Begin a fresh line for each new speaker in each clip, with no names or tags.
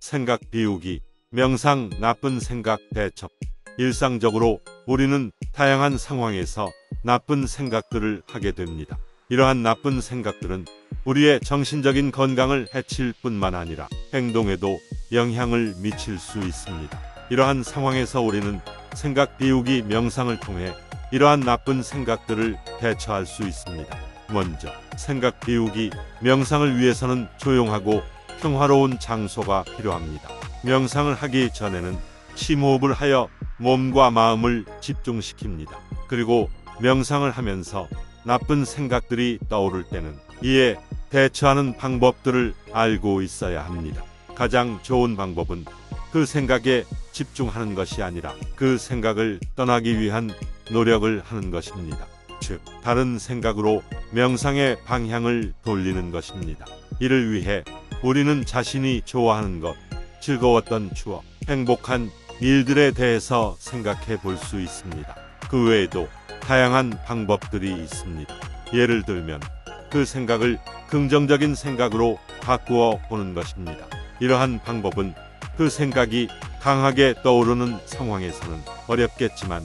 생각 비우기, 명상, 나쁜 생각 대처. 일상적으로 우리는 다양한 상황에서 나쁜 생각들을 하게 됩니다. 이러한 나쁜 생각들은 우리의 정신적인 건강을 해칠 뿐만 아니라 행동에도 영향을 미칠 수 있습니다. 이러한 상황에서 우리는 생각 비우기 명상을 통해 이러한 나쁜 생각들을 대처할 수 있습니다. 먼저 생각 비우기 명상을 위해서는 조용하고 평화로운 장소가 필요합니다. 명상을 하기 전에는 심호흡을 하여 몸과 마음을 집중시킵니다. 그리고 명상을 하면서 나쁜 생각들이 떠오를 때는 이에 대처하는 방법들을 알고 있어야 합니다. 가장 좋은 방법은 그 생각에 집중하는 것이 아니라 그 생각을 떠나기 위한 노력을 하는 것입니다. 즉, 다른 생각으로 명상의 방향을 돌리는 것입니다. 이를 위해 우리는 자신이 좋아하는 것, 즐거웠던 추억, 행복한 일들에 대해서 생각해 볼 수 있습니다. 그 외에도 다양한 방법들이 있습니다. 예를 들면 그 생각을 긍정적인 생각으로 바꾸어 보는 것입니다. 이러한 방법은 그 생각이 강하게 떠오르는 상황에서는 어렵겠지만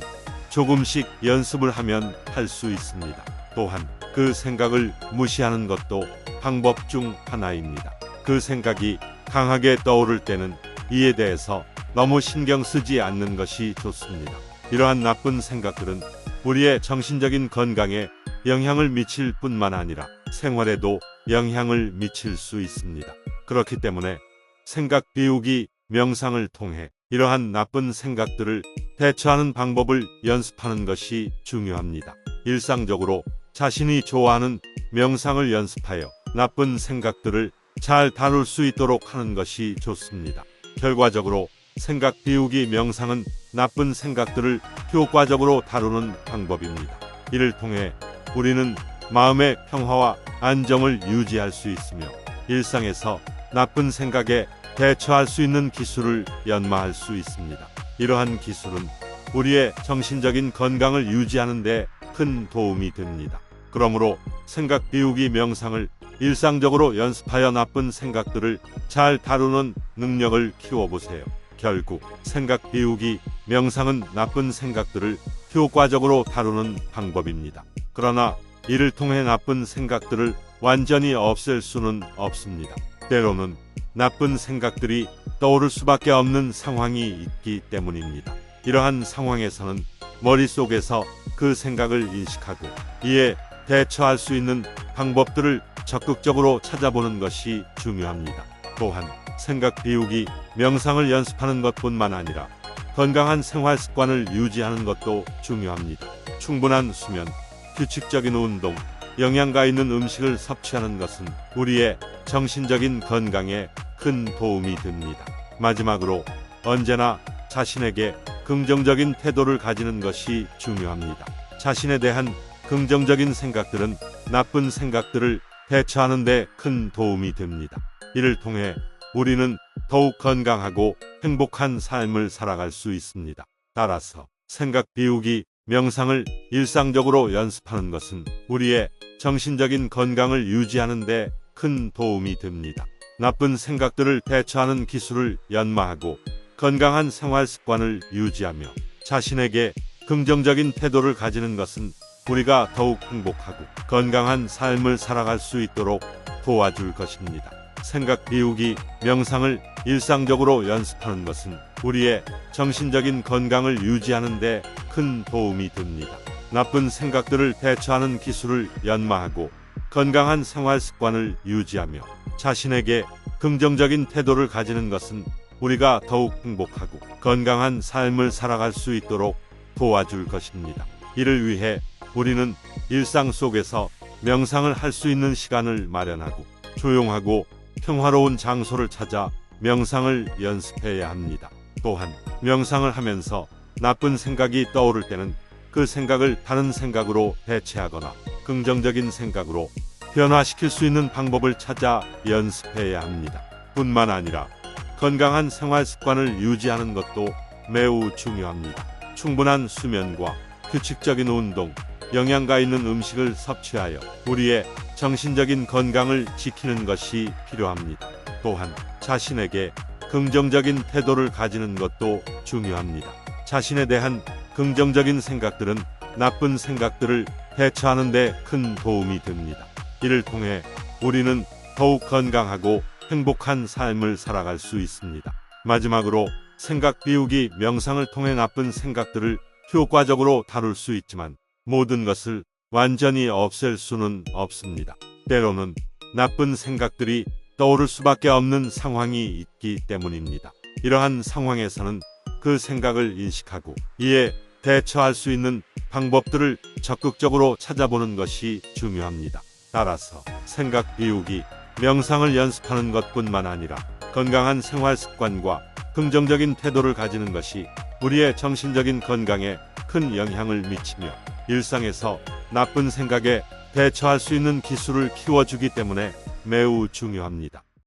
조금씩 연습을 하면 할 수 있습니다. 또한 그 생각을 무시하는 것도 방법 중 하나입니다. 그 생각이 강하게 떠오를 때는 이에 대해서 너무 신경 쓰지 않는 것이 좋습니다. 이러한 나쁜 생각들은 우리의 정신적인 건강에 영향을 미칠 뿐만 아니라 생활에도 영향을 미칠 수 있습니다. 그렇기 때문에 생각 비우기 명상을 통해 이러한 나쁜 생각들을 대처하는 방법을 연습하는 것이 중요합니다. 일상적으로 자신이 좋아하는 명상을 연습하여 나쁜 생각들을 잘 다룰 수 있도록 하는 것이 좋습니다. 결과적으로 생각 비우기 명상은 나쁜 생각들을 효과적으로 다루는 방법입니다. 이를 통해 우리는 마음의 평화와 안정을 유지할 수 있으며 일상에서 나쁜 생각에 대처할 수 있는 기술을 연마할 수 있습니다. 이러한 기술은 우리의 정신적인 건강을 유지하는 데 큰 도움이 됩니다. 그러므로 생각 비우기 명상을 일상적으로 연습하여 나쁜 생각들을 잘 다루는 능력을 키워보세요. 결국 생각 비우기 명상은 나쁜 생각들을 효과적으로 다루는 방법입니다. 그러나 이를 통해 나쁜 생각들을 완전히 없앨 수는 없습니다. 때로는 나쁜 생각들이 떠오를 수밖에 없는 상황이 있기 때문입니다. 이러한 상황에서는 머릿속에서 그 생각을 인식하고 이에 대처할 수 있는 방법들을 적극적으로 찾아보는 것이 중요합니다. 또한 생각 비우기 명상을 연습하는 것뿐만 아니라 건강한 생활 습관을 유지하는 것도 중요합니다. 충분한 수면, 규칙적인 운동, 영양가 있는 음식을 섭취하는 것은 우리의 정신적인 건강에 큰 도움이 됩니다. 마지막으로 언제나 자신에게 긍정적인 태도를 가지는 것이 중요합니다. 자신에 대한 긍정적인 생각들은 나쁜 생각들을 대처하는 데 큰 도움이 됩니다. 이를 통해 우리는 더욱 건강하고 행복한 삶을 살아갈 수 있습니다. 따라서 생각 비우기 명상을 일상적으로 연습하는 것은 우리의 정신적인 건강을 유지하는 데 큰 도움이 됩니다. 나쁜 생각들을 대처하는 기술을 연마하고 건강한 생활 습관을 유지하며 자신에게 긍정적인 태도를 가지는 것은 우리가 더욱 행복하고 건강한 삶을 살아갈 수 있도록 도와줄 것입니다. 생각 비우기 명상을 일상적으로 연습하는 것은 우리의 정신적인 건강을 유지하는 데 큰 도움이 됩니다. 나쁜 생각들을 대처하는 기술을 연마하고 건강한 생활 습관을 유지하며 자신에게 긍정적인 태도를 가지는 것은 우리가 더욱 행복하고 건강한 삶을 살아갈 수 있도록 도와줄 것입니다. 이를 위해 우리는 일상 속에서 명상을 할 수 있는 시간을 마련하고 조용하고 평화로운 장소를 찾아 명상을 연습해야 합니다. 또한 명상을 하면서 나쁜 생각이 떠오를 때는 그 생각을 다른 생각으로 대체하거나 긍정적인 생각으로 변화시킬 수 있는 방법을 찾아 연습해야 합니다. 뿐만 아니라 건강한 생활 습관을 유지하는 것도 매우 중요합니다. 충분한 수면과 규칙적인 운동, 영양가 있는 음식을 섭취하여 우리의 정신적인 건강을 지키는 것이 필요합니다. 또한 자신에게 긍정적인 태도를 가지는 것도 중요합니다. 자신에 대한 긍정적인 생각들은 나쁜 생각들을 대처하는 데 큰 도움이 됩니다. 이를 통해 우리는 더욱 건강하고 행복한 삶을 살아갈 수 있습니다. 마지막으로 생각 비우기 명상을 통해 나쁜 생각들을 효과적으로 다룰 수 있지만 모든 것을 완전히 없앨 수는 없습니다. 때로는 나쁜 생각들이 떠오를 수밖에 없는 상황이 있기 때문입니다. 이러한 상황에서는 그 생각을 인식하고 이에 대처할 수 있는 방법들을 적극적으로 찾아보는 것이 중요합니다. 따라서 생각 비우기, 명상을 연습하는 것뿐만 아니라 건강한 생활 습관과 긍정적인 태도를 가지는 것이 우리의 정신적인 건강에 큰 영향을 미치며 일상에서 나쁜 생각에 대처할 수 있는 기술을 키워주기 때문에 매우 중요합니다.